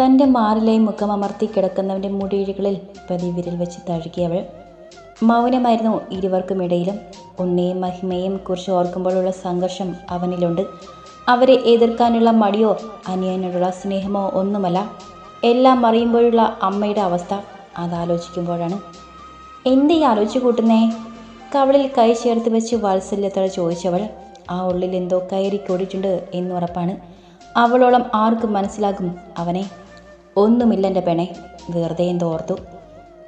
തന്റെ മാറിലായി മുഖമമർത്തി കിടക്കുന്നവന്റെ മുടിയിഴകളിൽ പതിവിരൽ വെച്ച് തഴുകിയവൾ. മൗനമായിരുന്നു ഇരുവർക്കുമിടയിലും. ഉണ്ണിയും മഹിമയും കുറിച്ച് ഓർക്കുമ്പോഴുള്ള സംഘർഷം അവനിലുണ്ട്. അവരെ എതിർക്കാനുള്ള മടിയോ അനിയനോടുള്ള സ്നേഹമോ ഒന്നുമല്ല. എല്ലാം അറിയുമ്പോഴുള്ള അമ്മയുടെ അവസ്ഥ അതാലോചിക്കുമ്പോഴാണ്. എന്തേ ആലോചിച്ച് കൂട്ടുന്നേ? കവളിൽ കൈ ചേർത്ത് വെച്ച് വാത്സല്യത്തോടെ ചോദിച്ചവൾ. ആ ഉള്ളിൽ എന്തോ കയറി കൂടിയിട്ടുണ്ട് എന്നുറപ്പാണ്. അവളോളം ആർക്കും മനസ്സിലാകും അവനെ. ഒന്നുമില്ല എന്റെ പെണെ വെറുതെ എന്തോർത്തു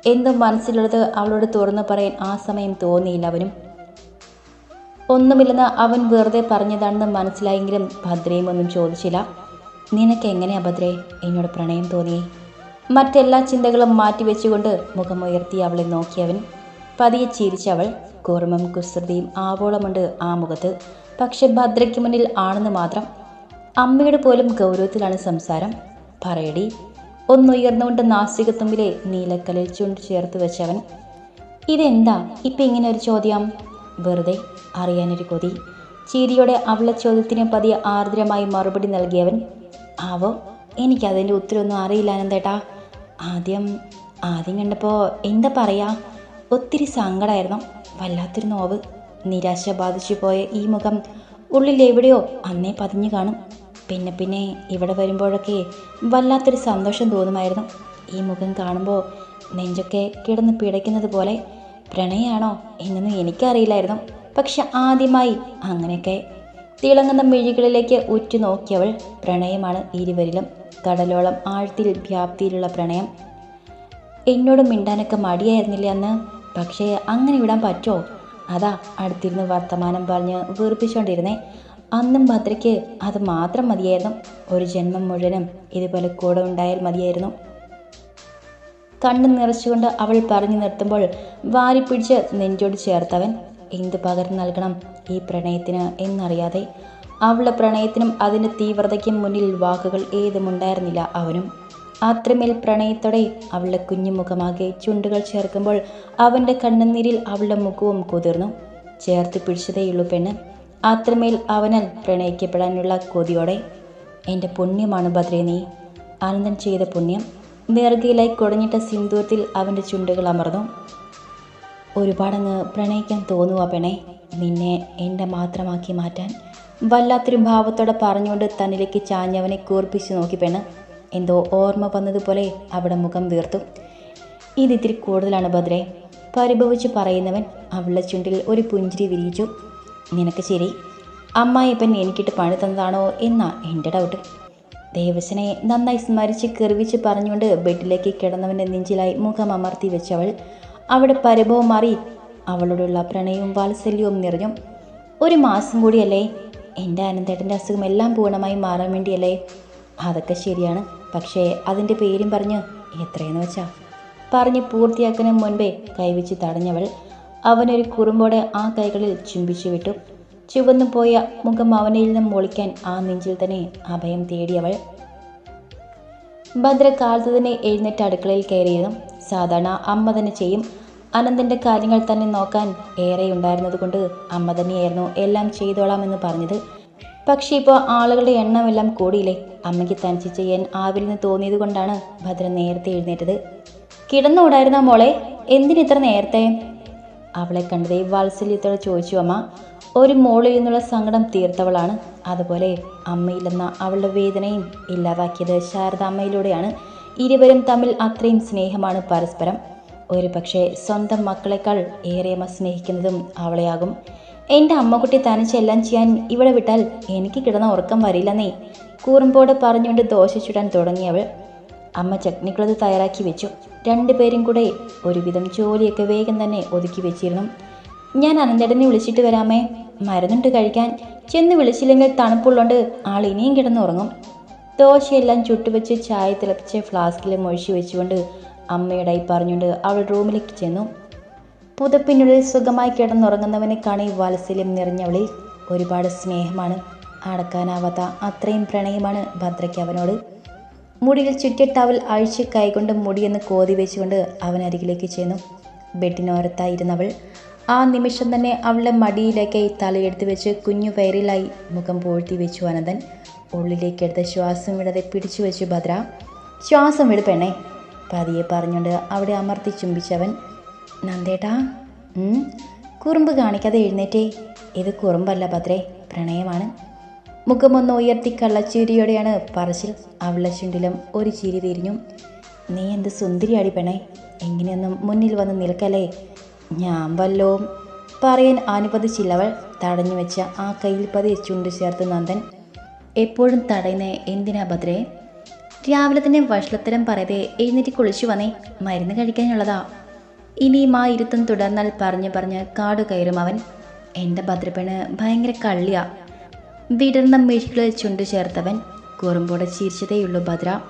എന്തും മനസ്സിലുള്ളത് അവളോട് തുറന്നു പറയാൻ ആ സമയം തോന്നിയില്ല അവനും. ഒന്നുമില്ലെന്ന് അവൻ വെറുതെ പറഞ്ഞതാണെന്ന് മനസ്സിലായെങ്കിലും ഭദ്രയും ഒന്നും ചോദിച്ചില്ല. നിനക്ക് എങ്ങനെ ഭദ്രേ എന്നോട് പ്രണയം തോന്നി മറ്റെല്ലാ ചിന്തകളും മാറ്റിവെച്ചുകൊണ്ട് മുഖമുയർത്തി അവളെ നോക്കിയവൻ പതിയെ ചിരിച്ചവൾ കുർമ്മം കുസൃതിയും ആവോളമുണ്ട് ആ മുഖത്ത്. പക്ഷെ ഭദ്രയ്ക്ക് മുന്നിൽ ആണെന്ന് മാത്രം. അമ്മയുടെ പോലും ഗൗരവത്തിലാണ് സംസാരം. പറയടി ഒന്നുയർന്നുകൊണ്ട് നാസികത്തുമ്പിലെ നീലക്കലിൽ ചുണ്ട് ചേർത്ത് വെച്ചവൻ ഇതെന്താ ഇപ്പം ഇങ്ങനെ ഒരു ചോദ്യം? വെറുതെ അറിയാനൊരു കൊതി. ചീരിയുടെ അവളെ ചോദ്യത്തിന് പതിയെ ആർദ്രമായി മറുപടി നൽകിയവൻ ആവോ എനിക്കതിന്റെ ഉത്തരമൊന്നും അറിയില്ല അനന്തേട്ടാ. ആദ്യം ആദ്യം കണ്ടപ്പോൾ എന്താ പറയുക ഒത്തിരി സങ്കടമായിരുന്നു വല്ലാത്തൊരു നോവ്. നിരാശ ബാധിച്ചു പോയ ഈ മുഖം ഉള്ളിൽ എവിടെയോ അന്നേ പതിഞ്ഞു കാണും. പിന്നെ പിന്നെ ഇവിടെ വരുമ്പോഴൊക്കെ വല്ലാത്തൊരു സന്തോഷം തോന്നുമായിരുന്നു. ഈ മുഖം കാണുമ്പോൾ നെഞ്ചൊക്കെ കിടന്ന് പിടയ്ക്കുന്നത് പോലെ പ്രണയാണോ എന്നൊന്നും എനിക്കറിയില്ലായിരുന്നു. പക്ഷെ ആദ്യമായി അങ്ങനെയൊക്കെ തിളങ്ങുന്ന മിഴികളിലേക്ക് ഉറ്റു നോക്കിയവൾ പ്രണയമാണ് ഇരുവരിലും കടലോളം ആഴത്തിൽ വ്യാപ്തിയിലുള്ള പ്രണയം. എന്നോട് മിണ്ടാനൊക്കെ മടിയായിരുന്നില്ല അന്ന്? പക്ഷേ അങ്ങനെ വിടാൻ പറ്റുമോ അതാ അടുത്തിരുന്ന് വർത്തമാനം പറഞ്ഞ് വീർപ്പിച്ചുകൊണ്ടിരുന്നേ അന്നും ഭദ്രയ്ക്ക് അത് മാത്രം മതിയായിരുന്നു. ഒരു ജന്മം മുഴുവനും ഇതുപോലെ കൂടെ ഉണ്ടായാൽ മതിയായിരുന്നു. കണ്ണു നിറച്ചുകൊണ്ട് അവൾ പറഞ്ഞു നിർത്തുമ്പോൾ വാരിപ്പിടിച്ച് നെഞ്ചോട് ചേർത്തവൻ എന്ത് പകർന്നു നൽകണം ഈ പ്രണയത്തിന് എന്നറിയാതെ? അവളുടെ പ്രണയത്തിനും അതിന്റെ തീവ്രതയ്ക്കും മുന്നിൽ വാക്കുകൾ ഏതുമുണ്ടായിരുന്നില്ല അവനും. അത്രമേൽ പ്രണയത്തോടെ അവളുടെ കുഞ്ഞുമുഖമാകെ ചുണ്ടുകൾ ചേർക്കുമ്പോൾ അവന്റെ കണ്ണുനീരിൽ അവളുടെ മുഖവും കുതിർന്നു. ചേർത്ത് പിടിച്ചതേയുള്ളൂ പെണ്ണ്. അത്രമേൽ അവനാൽ പ്രണയിക്കപ്പെടാനുള്ള കൊതിയോടെ എന്റെ പുണ്യമാണ് ഭദ്രേ നീ. ആനന്ദൻ ചെയ്ത പുണ്യം നേർഗയിലായി കുടഞ്ഞിട്ട സിന്ദൂരത്തിൽ അവന്റെ ചുണ്ടുകൾ അമർന്നു. ഒരുപാടങ്ങ് പ്രണയിക്കാൻ തോന്നുക പെണേ നിന്നെ എന്റെ മാത്രമാക്കി മാറ്റാൻ വല്ലാത്തൊരു ഭാവത്തോടെ പറഞ്ഞുകൊണ്ട് തന്നിലേക്ക് ചാഞ്ഞവനെ കൂർപ്പിച്ചു നോക്കി പെണ് എന്തോ ഓർമ്മ വന്നതുപോലെ അവിടെ മുഖം വീർത്തു. ഇതിത്തിരി കൂടുതലാണ് ഭദ്രേ. പരിഭവിച്ച് പറയുന്നവൻ അവളുടെ ചുണ്ടിൽ ഒരു പുഞ്ചിരി വിരിയിച്ചു. നിനക്ക് ശരി. അമ്മായിപ്പൻ എനിക്കിട്ട് പണി തന്നതാണോ എന്നാ എന്റെ ഡൗട്ട് ദേവസനെ നന്നായി സ്മരിച്ച് കെറിവിച്ച് പറഞ്ഞുകൊണ്ട് ബെഡിലേക്ക് കിടന്നവന്റെ നെഞ്ചിലായി മുഖം അമർത്തി വെച്ചവൾ അവിടെ പരിഭവം മാറി അവളോടുള്ള പ്രണയവും വാത്സല്യവും നിറഞ്ഞു. ഒരു മാസം കൂടിയല്ലേ? എന്റെ അനന്തേട്ടന്റെ അസുഖം എല്ലാം പൂർണമായി മാറാൻ വേണ്ടിയല്ലേ? അതൊക്കെ ശരിയാണ്. പക്ഷേ അതിന്റെ പേരും പറഞ്ഞ് എത്രയെന്ന് വെച്ചാ? പറഞ്ഞ് പൂർത്തിയാക്കുന്നതിന് മുൻപേ കൈവച്ച് തടഞ്ഞവൾ അവനൊരു കുറുമ്പോടെ ആ കൈകളിൽ ചുംബിച്ചു വിട്ടു. ചുവന്നു പോയ മുഖം അവനിൽ നിന്നും ഒളിക്കാൻ ആ നെഞ്ചിൽ തന്നെ അഭയം തേടിയവൾ ഭദ്ര കാലത്ത് തന്നെ എഴുന്നേറ്റ് അടുക്കളയിൽ കയറിയിരുന്നു. സാധാരണ അമ്മ തന്നെ ചെയ്യും. അനന്തന്റെ കാര്യങ്ങൾ തന്നെ നോക്കാൻ ഏറെ ഉണ്ടായിരുന്നതുകൊണ്ട് അമ്മ തന്നെയായിരുന്നു എല്ലാം ചെയ്തോളാമെന്ന് പറഞ്ഞത്. പക്ഷേ ഇപ്പോൾ ആളുകളുടെ എണ്ണമെല്ലാം കൂടിയില്ലേ? അമ്മയ്ക്ക് തനിച്ച് ചെയ്യാൻ ആവില്ലെന്ന് തോന്നിയത് കൊണ്ടാണ് ഭദ്ര നേരത്തെ എഴുന്നേറ്റത്. കിടന്നുകൂടായിരുന്ന മോളെ? എന്തിനിത്ര നേരത്തെ? അവളെ കണ്ടതേ വാത്സല്യത്തോടെ ചോദിച്ചു അമ്മ ഒരു മോളിൽ നിന്നുള്ള സങ്കടം തീർത്തവളാണ്. അതുപോലെ അമ്മയില്ലെന്ന അവളുടെ വേദനയും ഇല്ലാതാക്കിയത് ശാരദ അമ്മയിലൂടെയാണ്. ഇരുവരും തമ്മിൽ അത്രയും സ്നേഹമാണ് പരസ്പരം. ഒരു പക്ഷേ സ്വന്തം മക്കളെക്കാൾ ഏറെ അമ്മ സ്നേഹിക്കുന്നതും അവളെയാകും. എന്റെ അമ്മക്കുട്ടി തനിച്ചെല്ലാം ചെയ്യാൻ ഇവിടെ വിട്ടാൽ എനിക്ക് കിടന്ന ഉറക്കം വരില്ലെന്നേ കൂറുമ്പോടെ പറഞ്ഞുകൊണ്ട് ദോശ ചുടാൻ തുടങ്ങിയവൾ. അമ്മ ചട്നിക്കുള്ളത് തയ്യാറാക്കി വെച്ചു. രണ്ടുപേരും കൂടെ ഒരുവിധം ജോലിയൊക്കെ വേഗം തന്നെ ഒതുക്കി വെച്ചിരുന്നു. ഞാൻ അനന്തേടനെ വിളിച്ചിട്ട് വരാമേ. മരുന്നുണ്ട് കഴിക്കാൻ. ചെന്ന് വിളിച്ചില്ലെങ്കിൽ തണുപ്പുള്ളോണ്ട് ആൾ ഇനിയും കിടന്നുറങ്ങും. ദോശയെല്ലാം ചുട്ടുവെച്ച് ചായ തിളപ്പിച്ച് ഫ്ലാസ്കിൽ മൊഴിച്ചു വെച്ചുകൊണ്ട് അമ്മയുടെ പറഞ്ഞുകൊണ്ട് അവൾ റൂമിലേക്ക് ചെന്നു. പുതപ്പിനുള്ളിൽ സുഖമായി കിടന്നുറങ്ങുന്നവനെ കാണി വാത്സല്യം നിറഞ്ഞവളിൽ ഒരുപാട് സ്നേഹമാണ്. അടക്കാനാവാത്ത അത്രയും പ്രണയമാണ് ഭദ്രയ്ക്ക് അവനോട്. മുടിയിൽ ചുറ്റിയ ടവൽ അഴിച്ച് കൈകൊണ്ട് മുടിയെന്ന് കോതി വെച്ചുകൊണ്ട് അവൻ അരികിലേക്ക് ചെന്നു. ബെഡിനോരത്തായിരുന്നവൾ. ആ നിമിഷം തന്നെ അവളുടെ മടിയിലേക്ക് തലയെടുത്ത് വെച്ച് കുഞ്ഞു വയറിലായി മുഖം പൂഴ്ത്തി വെച്ചു അനന്തൻ. ഉള്ളിലേക്കെടുത്ത ശ്വാസം വിടാതെ പിടിച്ചു വെച്ചു ഭദ്ര. ശ്വാസം വിട് പെണ്ണേ പതിയെ പറഞ്ഞുകൊണ്ട് അവിടെ അമർത്തി ചുംബിച്ചവൻ. നന്ദേട്ടാ കുറുമ്പ് കാണിക്കാതെ എഴുന്നേറ്റേ. ഇത് കുറുമ്പല്ല ഭദ്രേ പ്രണയമാണ്. മുഖമൊന്ന് ഉയർത്തി കള്ളച്ചിരിയോടെയാണ് പറച്ചിൽ. അവളശുണ്ടിലും ഒരു ചിരി തിരിഞ്ഞു. നീ എന്ത് സുന്ദരിയാടി പെണേ എങ്ങനെയൊന്നും മുന്നിൽ വന്ന് നിൽക്കലേ ഞാൻ വല്ലോ പറയാൻ അനുവദിച്ചില്ലവൾ തടഞ്ഞു വെച്ച ആ കയ്യിൽ പതി ചുണ്ടു ചേർത്ത് നന്ദൻ. എപ്പോഴും തടയുന്ന എന്തിനാ ഭദ്രേ? രാവിലെ തന്നെ വഷളത്തരം പറയതെ എഴുന്നേറ്റ് കുളിച്ചു വന്നേ. മരുന്ന് കഴിക്കാനുള്ളതാ. ഇനിയും ആ ഇരുത്തം തുടർന്നാൽ പറഞ്ഞു പറഞ്ഞ് കാട് കയറും അവൻ. എന്റെ ഭദ്രപ്പെണ് ഭയങ്കര കള്ളിയാ. വിടർന്ന മിഴികളിൽ ചുണ്ടു ചേർത്തവൻ കുറുമ്പോടെ ചിരിച്ചതേയുള്ളൂ ഭദ്ര.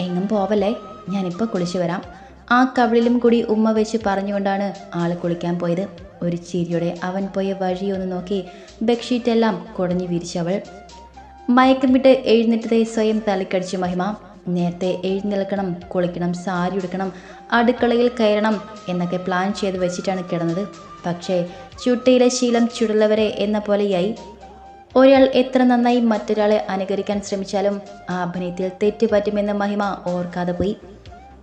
എങ്ങും പോവല്ലേ? ഞാനിപ്പോൾ കുളിച്ചു വരാം. ആ കവിളിലും കൂടി ഉമ്മ വെച്ച് പറഞ്ഞുകൊണ്ടാണ് ആൾ കുളിക്കാൻ പോയത്. ഒരു ചിരിയോടെ അവൻ പോയ വഴിയൊന്ന് നോക്കി ബെഡ്ഷീറ്റെല്ലാം കുടഞ്ഞു വിരിച്ചവൾ മയക്കം വിട്ട് എഴുന്നേറ്റതേ സ്വയം തലക്കടിച്ചു മഹിമ. നേരത്തെ എഴുന്നേൽക്കണം കുളിക്കണം സാരി ഉടുക്കണം അടുക്കളയിൽ കയറണം എന്നൊക്കെ പ്ലാൻ ചെയ്ത് വെച്ചിട്ടാണ് കിടന്നത്. പക്ഷേ ചുട്ടയിലെ ശീലം ചുടലവരെ എന്ന പോലെയായി. ഒരാൾ എത്ര നന്നായി മറ്റൊരാളെ അനുകരിക്കാൻ ശ്രമിച്ചാലും ആ അഭിനയത്തിൽ തെറ്റ് പറ്റുമെന്ന മഹിമ ഓർക്കാതെ പോയി.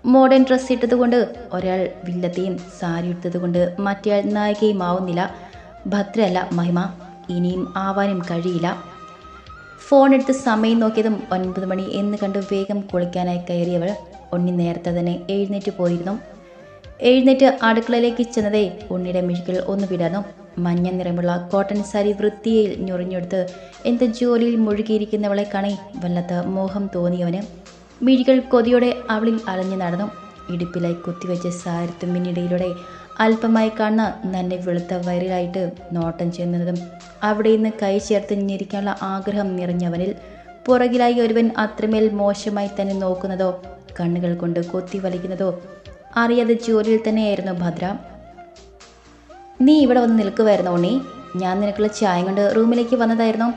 മോഡേൺ ഡ്രസ്സ് ഇട്ടതുകൊണ്ട് ഒരാൾ വില്ലത്തെയും സാരി ഇട്ടതുകൊണ്ട് മറ്റേയാൾ നായികയും ആവുന്നില്ല. ഭദ്രയല്ല മഹിമ. ഇനിയും ആവാനും കഴിയില്ല. ഫോൺ എടുത്ത് സമയം നോക്കിയതും ഒൻപത് മണി എന്ന് കണ്ട് വേഗം കുളിക്കാനായി കയറിയവൾ ഉണ്ണി നേരത്തെ തന്നെ എഴുന്നേറ്റ് പോയിരുന്നു. എഴുന്നേറ്റ് അടുക്കളയിലേക്ക് ചെന്നതേ ഉണ്ണിയുടെ മിഴികൾ ഒന്ന് വിടർന്നു. മഞ്ഞ നിറമുള്ള കോട്ടൺ സാരി വൃത്തിയിൽ ഞൊറിഞ്ഞെടുത്ത് എന്ത് ജോലിയിൽ മുഴുകിയിരിക്കുന്നവളെ കാണി വല്ലാത്ത മോഹം തോന്നിയവന്. മിഴികൾ കൊതിയോടെ അവളിൽ അലഞ്ഞു നടന്നു. ഇടുപ്പിലായി കുത്തിവെച്ച സാരത്തുമ്പിനിടയിലൂടെ അല്പമായി കാണുന്ന നന്നെ വെളുത്ത വയറിലായിട്ട് നോട്ടം ചെയ്യുന്നതും അവിടെ നിന്ന് കൈ ചേർത്ത് ഞെരിക്കാനുള്ള ആഗ്രഹം നിറഞ്ഞവനിൽ പുറകിലായി ഒരുവൻ അത്രമേൽ മോശമായി തന്നെ നോക്കുന്നതോ കണ്ണുകൾ കൊണ്ട് കൊത്തി വലിക്കുന്നതോ അറിയാതെ ജോലിയിൽ തന്നെയായിരുന്നു ഭദ്ര. നീ ഇവിടെ വന്ന് നിൽക്കുമായിരുന്നു ഉണ്ണി? ഞാൻ നിനക്കുള്ള ചായ കൊണ്ട് റൂമിലേക്ക് വന്നതായിരുന്നു?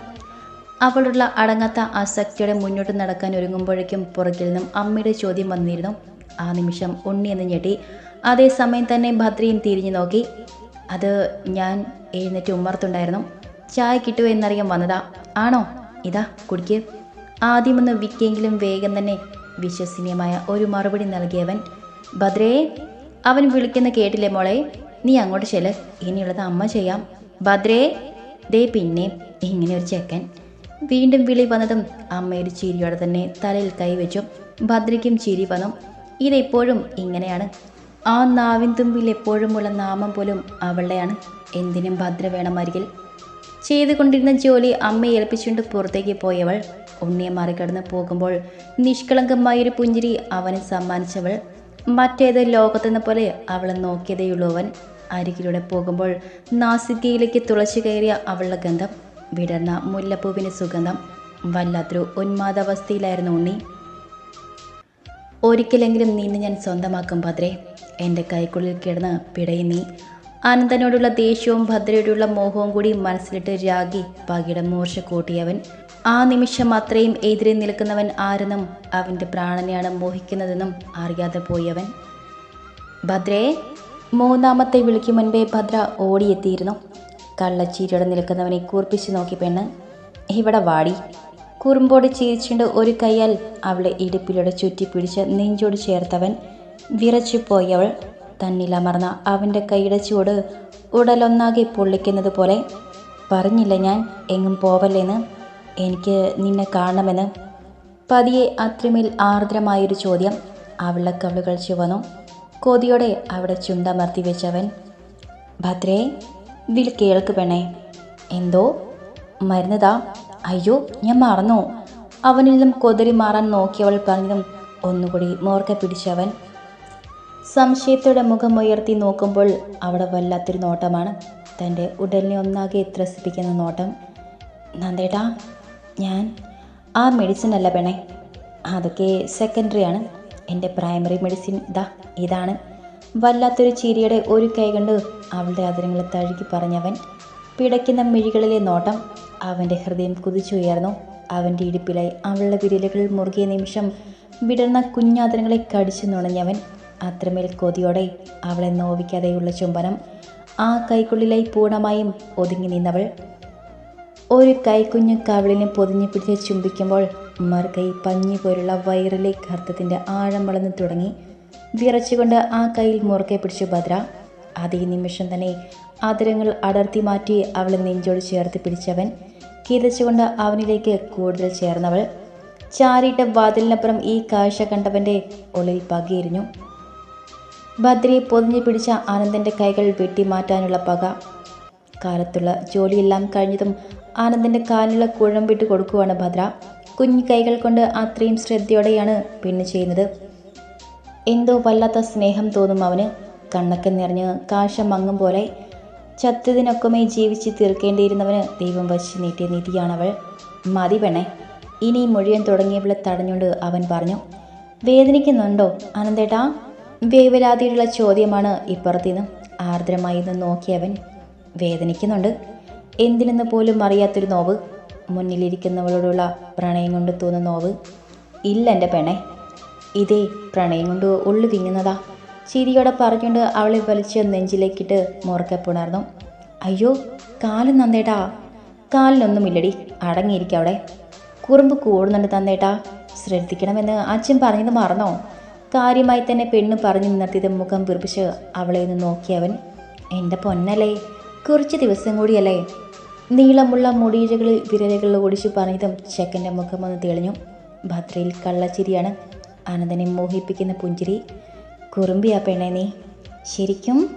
അവളുള്ള അടങ്ങാത്ത ആസക്തിയുടെ മുന്നോട്ട് നടക്കാൻ ഒരുങ്ങുമ്പോഴേക്കും പുറകിൽ നിന്നും അമ്മയുടെ ചോദ്യം വന്നിരുന്നു. ആ നിമിഷം ഉണ്ണി എന്ന് ഞെട്ടി അതേസമയം തന്നെ ഭദ്രയും തിരിഞ്ഞു നോക്കി. അത് ഞാൻ എഴുന്നേറ്റ് ഉമ്മർത്തുണ്ടായിരുന്നു ചായ കിട്ടുമോ എന്നറിയാൻ വന്നതാ. ആണോ? ഇതാ കുടിക്ക്. ആദ്യമൊന്ന് വിക്കെങ്കിലും വേഗം തന്നെ വിശ്വസനീയമായ ഒരു മറുപടി നൽകിയവൻ ഭദ്രയെ? അവൻ വിളിക്കുന്ന കേട്ടില്ലേ മോളെ? നീ അങ്ങോട്ട് ചെല്ല. ഇനിയുള്ളത് അമ്മ ചെയ്യാം. ഭദ്രേ. ദേ പിന്നെ ഇങ്ങനെ ഒരു ചെക്കൻ. വീണ്ടും വിളി വന്നതും അമ്മയൊരു ചിരിയോടെ തന്നെ തലയിൽ കൈവച്ചു ഭദ്രയ്ക്കും ചിരി വന്നു. ഇതെപ്പോഴും ഇങ്ങനെയാണ്. ആ നാവിൻ തുമ്പിൽ എപ്പോഴുമുള്ള നാമം പോലും അവളുടെയാണ്. എന്തിനും ഭദ്ര വേണം അരികിൽ ചെയ്തുകൊണ്ടിരുന്ന ജോലി അമ്മയെ ഏൽപ്പിച്ചുകൊണ്ട് പുറത്തേക്ക് പോയവൾ ഉണ്ണിയെ മറികടന്ന് പോകുമ്പോൾ നിഷ്കളങ്കമായൊരു പുഞ്ചിരി അവന് സമ്മാനിച്ചവൾ. മറ്റേത് ലോകത്തെന്ന പോലെ അവളെ നോക്കിയതേയുള്ളൂ അവൻ. അരികിലൂടെ പോകുമ്പോൾ നാസികയിലേക്ക് തുളച്ചു കയറിയ അവളുടെ ഗന്ധം വിടർന്ന മുല്ലപ്പൂവിന് സുഗന്ധം വല്ലാത്തൊരു ഉന്മാദാവസ്ഥയിലായിരുന്നു ഉണ്ണി. ഒരിക്കലെങ്കിലും നിന്നെ ഞാൻ സ്വന്തമാക്കും ഭദ്രേ. എന്റെ കൈക്കുള്ളിൽ കിടന്ന് നീ. അനന്തനോടുള്ള ദേഷ്യവും ഭദ്രയോടുള്ള മോഹവും കൂടി മനസ്സിലിട്ട് രാഗി പകിട മൂർച്ച കൂട്ടിയവൻ. ആ നിമിഷം അത്രയും എതിരെ നിൽക്കുന്നവൻ ആരെന്നും അവന്റെ പ്രാണനെയാണ് മോഹിക്കുന്നതെന്നും അറിയാതെ പോയവൻ ഭദ്രേ മൂന്നാമത്തെ വിളിക്ക് മുൻപേ ഭദ്ര ഓടിയെത്തിയിരുന്നു. കള്ളച്ചീരിയോടെ നിൽക്കുന്നവനെ കൂർപ്പിച്ചു നോക്കി പെണ്ണ് ഇവിടെ വാടി. കുറുമ്പോട് ചിരിച്ചുകൊണ്ട് ഒരു കൈയാൽ അവളെ ഇടുപ്പിലൂടെ ചുറ്റിപ്പിടിച്ച് നെഞ്ചോട് ചേർത്തവൻ വിറച്ചു പോയവൾ തന്നിലമർന്ന അവന്റെ കൈയുടെ ചൂട് ഉടലൊന്നാകെ പൊള്ളിക്കുന്നത് പോലെ പറഞ്ഞില്ല ഞാൻ എങ്ങും പോവല്ലേന്ന്. എനിക്ക് നിന്നെ കാണണമെന്ന്. പതിയെ അത്രമേൽ ആർദ്രമായൊരു ചോദ്യം അവളെ കവിളുകൾ ചുവന്നു. കൊതിയോടെ അവിടെ ചുണ്ടമർത്തി വെച്ചവൻ ഭദ്രേ വിൽ കേൾക്ക് പെണേ എന്തോ? മരുന്നതാ? അയ്യോ ഞാൻ മറന്നു. അവനിൽ നിന്നും കൊതിരി മാറാൻ നോക്കിയവൾ പറഞ്ഞതും ഒന്നുകൂടി മോർക്ക പിടിച്ചവൻ സംശയത്തോടെ മുഖമുയർത്തി നോക്കുമ്പോൾ അവിടെ വല്ലാത്തൊരു നോട്ടമാണ്. തന്റെ ഉടലിനെ ഒന്നാകെ ത്രസിപ്പിക്കുന്ന നോട്ടം. നന്ദേട്ടാ ഞാൻ ആ മെഡിസിൻ അല്ല പെണേ അതൊക്കെ സെക്കൻഡറിയാണ് എന്റെ പ്രൈമറി മെഡിസിൻ ഇതാ ഇതാണ്. വല്ലാത്തൊരു ചിരിയുടെ ഒരു കൈ കണ്ട് അവളുടെ അതിരങ്ങൾ തഴുകി പറഞ്ഞവൻ പിടയ്ക്കുന്ന മിഴികളിലെ നോട്ടം അവന്റെ ഹൃദയം കുതിച്ചുയർന്നു. അവന്റെ ഇടുപ്പിലായി അവളുടെ വിരലുകൾ മുറുകിയ നിമിഷം വിടർന്ന കുഞ്ഞാദരങ്ങളെ കടിച്ചു നുണഞ്ഞവൻ അത്രമേൽ കൊതിയോടെ അവളെ നോവിക്കാതെയുള്ള ചുംബനം ആ കൈക്കുള്ളിലായി പൂർണമായും ഒതുങ്ങി നിന്നവൾ ഒരു കൈക്കുഞ്ഞു കവിളിനെ പൊതിഞ്ഞു പിടിച്ച് ചുംബിക്കുമ്പോൾ മറുകൈ പഞ്ഞി പോലുള്ള വയറിലെ ഗർത്തത്തിന്റെ ആഴം വളർന്നു തുടങ്ങി. വിറച്ചുകൊണ്ട് ആ കയ്യിൽ മുറുകെ പിടിച്ചു ഭദ്ര. അതേ നിമിഷം തന്നെ ആദരങ്ങൾ അടർത്തി മാറ്റി അവളെ നെഞ്ചോട് ചേർത്ത് പിടിച്ചവൻ കിതച്ചുകൊണ്ട് അവനിലേക്ക് കൂടുതൽ ചേർന്നവൾ. ചാരിയിട്ട വാതിലിനപ്പുറം ഈ കാഴ്ച കണ്ടവന്റെ ഉള്ളിൽ പകയിരുന്നു ഭദ്രയെ പൊതിഞ്ഞു പിടിച്ച ആനന്ദന്റെ കൈകൾ വെട്ടിമാറ്റാനുള്ള പക. കാലത്തുള്ള ജോലിയെല്ലാം കഴിഞ്ഞതും ആനന്ദിന്റെ കാലിലുള്ള കുഴം വിട്ട് കൊടുക്കുവാണ് ഭദ്ര. കുഞ്ഞു കൈകൾ കൊണ്ട് അത്രയും ശ്രദ്ധയോടെയാണ് പെണ്ണ് ചെയ്യുന്നത്. എന്തോ വല്ലാത്ത സ്നേഹം തോന്നും അവന്. കണ്ണൊക്കെ നിറഞ്ഞ് കാശ മങ്ങും പോലെ ചത്തതിനൊക്കമേ ജീവിച്ച് തീർക്കേണ്ടിയിരുന്നവന് ദൈവം വച്ച് നീട്ടിയ നിധിയാണവൾ. മതി പെണ്ണെ. ഇനി മുഴുവൻ തുടങ്ങിയവളെ തടഞ്ഞുകൊണ്ട് അവൻ പറഞ്ഞു വേദനിക്കുന്നുണ്ടോ ആനന്ദേട്ടാ? വേവലാതിയുള്ള ചോദ്യമാണ് ഇപ്പുറത്തുനിന്ന് ആർദ്രമായി നിന്ന് നോക്കിയവൻ. വേദനിക്കുന്നുണ്ട്. എന്തിനെന്ന് പോലും അറിയാത്തൊരു നോവ് മുന്നിലിരിക്കുന്നവളോടുള്ള പ്രണയം കൊണ്ട് തോന്നുന്ന നോവ്. ഇല്ല എന്റെ പെണെ ഇതേ പ്രണയം കൊണ്ട് ഉള്ളു തിങ്ങുന്നതാ ചിരിയോടെ പറഞ്ഞുകൊണ്ട് അവളെ വലിച്ച് നെഞ്ചിലേക്കിട്ട് മുറക്കെ പുണർന്നു. അയ്യോ കാലം നന്നേട്ടാ. കാലിനൊന്നുമില്ലടി അടങ്ങിയിരിക്കും അവിടെ. കുറുമ്പ് കൂടുന്നുണ്ട് തന്നേട്ടാ. ശ്രദ്ധിക്കണമെന്ന് അച്ഛൻ പറഞ്ഞത് മറന്നോ? കാര്യമായി തന്നെ പെണ്ണ് പറഞ്ഞു നിർത്തിയത് മുഖം പിറപ്പിച്ച് അവളെ ഒന്ന് നോക്കിയവൻ എന്റെ പൊന്നല്ലേ കുറച്ച് ദിവസം കൂടിയല്ലേ? നീളമുള്ള മുടിയിഴകളിൽ വിരലുകൾ ഓടിച്ചു പറഞ്ഞതും ചെക്കന്റെ മുഖം ഒന്ന് തെളിഞ്ഞു. ഭദ്രയിൽ കള്ളച്ചിരിയാണ്. ആനന്ദനെ മോഹിപ്പിക്കുന്ന പുഞ്ചിരി. കുറുമ്പിയാ പെണ്ണെ നീ. ശരിക്കും?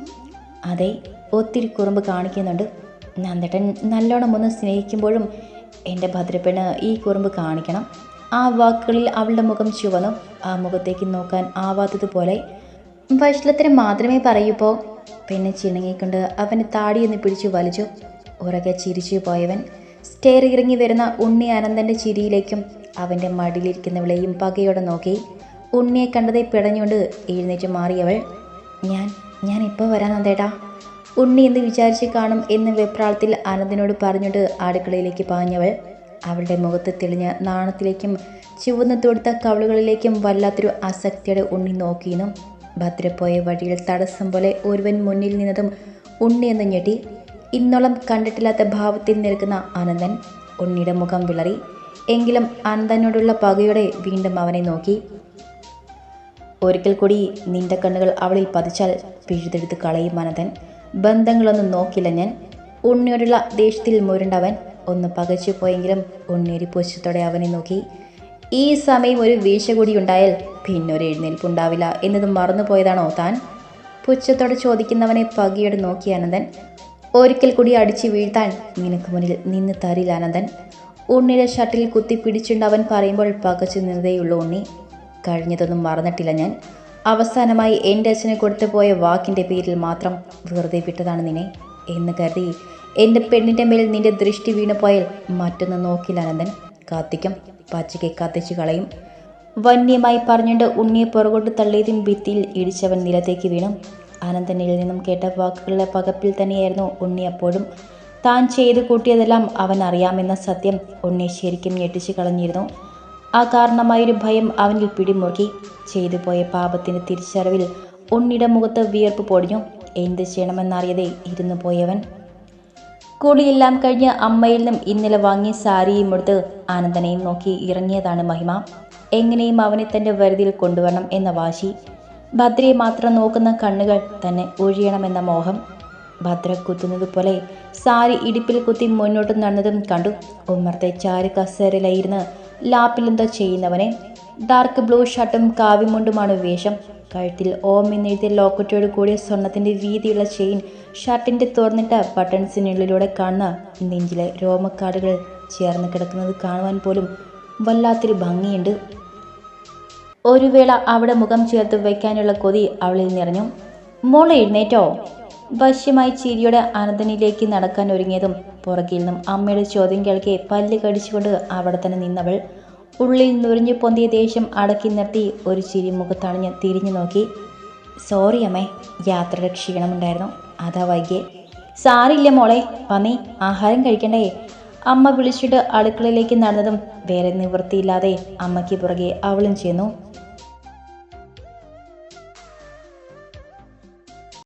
അതെ ഒത്തിരി കുറുമ്പ് കാണിക്കുന്നുണ്ട്. നന്ദേട്ടൻ നല്ലോണം ഒന്ന് സ്നേഹിക്കുമ്പോഴും എന്റെ ഭദ്രപ്പെണ്ണ് ഈ കുറുമ്പ് കാണിക്കണം. ആ വാക്കുകളിൽ അവളുടെ മുഖം ചുവന്നു. ആ മുഖത്തേക്ക് നോക്കാൻ ആവാത്തതുപോലെ. വൈഷ്ണത്തിന് മാത്രമേ പറയൂപ്പോ പെണ്ണ് ചിണങ്ങിക്കൊണ്ട് അവന്റെ താടിയൊന്ന് പിടിച്ചു വലിച്ചു. ഉറകെ ചിരിച്ചു പോയവൻ സ്റ്റെയർ ഇറങ്ങി വരുന്ന ഉണ്ണി അനന്തന്റെ ചിരിയിലേക്കും അവന്റെ മടിയിലിരിക്കുന്നവളെയും പകയോടെ നോക്കി. ഉണ്ണിയെ കണ്ടതേ പിടഞ്ഞുകൊണ്ട് എഴുന്നേറ്റ് മാറിയവൾ ഞാൻ ഞാൻ ഇപ്പോൾ വരാൻ ഉണ്ണി എന്ന് വിചാരിച്ച് കാണും എന്ന് വെപ്രാളത്തിൽ അനന്തനോട് പറഞ്ഞുകൊണ്ട് അടുക്കളയിലേക്ക് പാഞ്ഞവൾ. അവളുടെ മുഖത്ത് തെളിഞ്ഞ നാണത്തിലേക്കും ചുവന്നു തൊടുത്ത കവളുകളിലേക്കും വല്ലാത്തൊരു ആസക്തിയോടെ ഉണ്ണി നോക്കിയിരുന്നു. ഭദ്രപ്പോയ വഴിയിൽ തടസ്സം പോലെ ഒരുവൻ മുന്നിൽ നിന്നതും ഉണ്ണിയെന്ന ഞെട്ടി ഇന്നോളം കണ്ടിട്ടില്ലാത്ത ഭാവത്തിൽ നിൽക്കുന്ന ആനന്ദൻ ഉണ്ണിയുടെ മുഖം വിളറി. എങ്കിലും ആനന്ദനോടുള്ള പകയോടെ വീണ്ടും അവനെ നോക്കി. ഒരിക്കൽ കൂടി നിന്റെ കണ്ണുകൾ അവളിൽ പതിച്ചാൽ പിഴുതെടുത്ത് കളയും അനന്തൻ. ബന്ധങ്ങളൊന്നും നോക്കില്ല ഞാൻ. ഉണ്ണിയോടുള്ള ദേഷ്യത്തിൽ മുരണ്ടവൻ. ഒന്ന് പകച്ചു പോയെങ്കിലും ഉണ്ണിയൊരു പൊശത്തോടെ അവനെ നോക്കി. ഈ സമയം ഒരു വീഴ്ച കൂടി ഉണ്ടായാൽ പിന്നൊരു എഴുന്നേൽപ്പുണ്ടാവില്ല എന്നത് മറന്നുപോയതാണോ താൻ? പുച്ഛത്തോടെ ചോദിക്കുന്നവനെ പകിയോടെ നോക്കി അനന്തൻ. ഒരിക്കൽ കൂടി അടിച്ചു വീഴ്ത്താൻ നിനക്ക് മുന്നിൽ നിന്ന് തരില്ല അനന്തൻ. ഉണ്ണിയുടെ ഷട്ടിൽ കുത്തി പിടിച്ചുണ്ട് അവൻ പറയുമ്പോൾ പകച്ചു നിന്നതേയുള്ളൂ ഉണ്ണി. കഴിഞ്ഞതൊന്നും മറന്നിട്ടില്ല ഞാൻ. അവസാനമായി എന്റെ അച്ഛനെ കൊടുത്തു പോയ വാക്കിന്റെ പേരിൽ മാത്രം വെറുതെ വിട്ടതാണ് നിന്നെ എന്ന് കരുതി എന്റെ പെണ്ണിന്റെ മേൽ നിന്റെ ദൃഷ്ടി വീണു പോയാൽ മറ്റൊന്ന് നോക്കില്ല അനന്തൻ. കാത്തിക്കും. പച്ചയ്ക്ക് കത്തിച്ചു കളയും. വന്യമായി പറഞ്ഞുകൊണ്ട് ഉണ്ണിയെ പുറകോട്ട് തള്ളിയതും ഭിത്തിയിൽ ഇടിച്ചവൻ നിലത്തേക്ക് വീണു. അനന്തനിൽ നിന്നും കേട്ട വാക്കുകളുടെ പകപ്പിൽ തന്നെയായിരുന്നു ഉണ്ണി അപ്പോഴും. താൻ ചെയ്തു കൂട്ടിയതെല്ലാം അവൻ അറിയാമെന്ന സത്യം ഉണ്ണി ശരിക്കും ഞെട്ടിച്ചു കളഞ്ഞിരുന്നു. ആ കാരണമായൊരു ഭയം അവനിൽ പിടിമുറുക്കി. ചെയ്തു പോയ പാപത്തിന്റെ തിരിച്ചറിവിൽ ഉണ്ണിയുടെ മുഖത്ത് വിയർപ്പ് പൊടിഞ്ഞു. എന്ത് ചെയ്യണമെന്നറിയതെ ഇരുന്നു പോയവൻ. കുളിയെല്ലാം കഴിഞ്ഞ് അമ്മയിൽ നിന്നും ഇന്നലെ വാങ്ങിയ സാരിയും എടുത്ത് ആനന്ദനെയും നോക്കി ഇറങ്ങിയതാണ് മഹിമ. എങ്ങനെയും അവനെ തന്റെ വരുതിയിൽ കൊണ്ടുവരണം എന്ന വാശി. ഭദ്രയെ മാത്രം നോക്കുന്ന കണ്ണുകൾ തന്നെ ഒഴിയണമെന്ന മോഹം. ഭദ്ര കുത്തുന്നത് പോലെ സാരി ഇടിപ്പിൽ കുത്തി മുന്നോട്ട് നടന്നതും കണ്ടു. ഉമ്മർത്തെ ചാരു കസേരയിലായിരുന്ന് ലാപ്പിലെന്തോ ചെയ്യുന്നവനെ. ഡാർക്ക് ബ്ലൂ ഷർട്ടും കാവിമുണ്ടുമാണ് വേഷം. കഴുത്തിൽ ഓം എന്നെഴുതിയ ലോക്കറ്റോട് കൂടിയ സ്വർണത്തിന്റെ വീതിയുള്ള ചെയിൻ ഷർട്ടിന്റെ തുറന്നിട്ട ബട്ടൺസിനുള്ളിലൂടെ കാണുന്ന നെഞ്ചിലെ രോമക്കാടുകൾ ചേർന്ന് കിടക്കുന്നത് കാണുവാൻ പോലും വല്ലാത്തൊരു ഭംഗിയുണ്ട്. ഒരു വേള അവിടെ മുഖം ചേർത്ത് വയ്ക്കാനുള്ള കൊതി അവളിൽ നിറഞ്ഞു. മോളെ എഴുന്നേറ്റോ? വശ്യമായി ചിരിയുടെ അനന്തനിലേക്ക് നടക്കാൻ ഒരുങ്ങിയതും പുറകിൽ നിന്നും അമ്മയുടെ ചോദ്യം കേൾക്കെ പല്ല് കടിച്ചുകൊണ്ട് അവിടെ തന്നെ നിന്നവൾ ഉള്ളിൽ നുരിഞ്ഞു പൊന്തിയ ദേഷ്യം അടക്കി നിർത്തി ഒരു ചിരി മുഖത്തണിഞ്ഞ് തിരിഞ്ഞു നോക്കി. സോറി അമ്മേ യാത്രയുടെ ക്ഷീണമുണ്ടായിരുന്നു അതാ വൈകിയേ. സാരില്ല മോളെ വന്നേ ആഹാരം കഴിക്കണ്ടേ. അമ്മ വിളിച്ചിട്ട് അടുക്കളയിലേക്ക് നടന്നതും വേറെ നിവൃത്തിയില്ലാതെ അമ്മയ്ക്ക് പുറകെ അവളും ചെന്നു.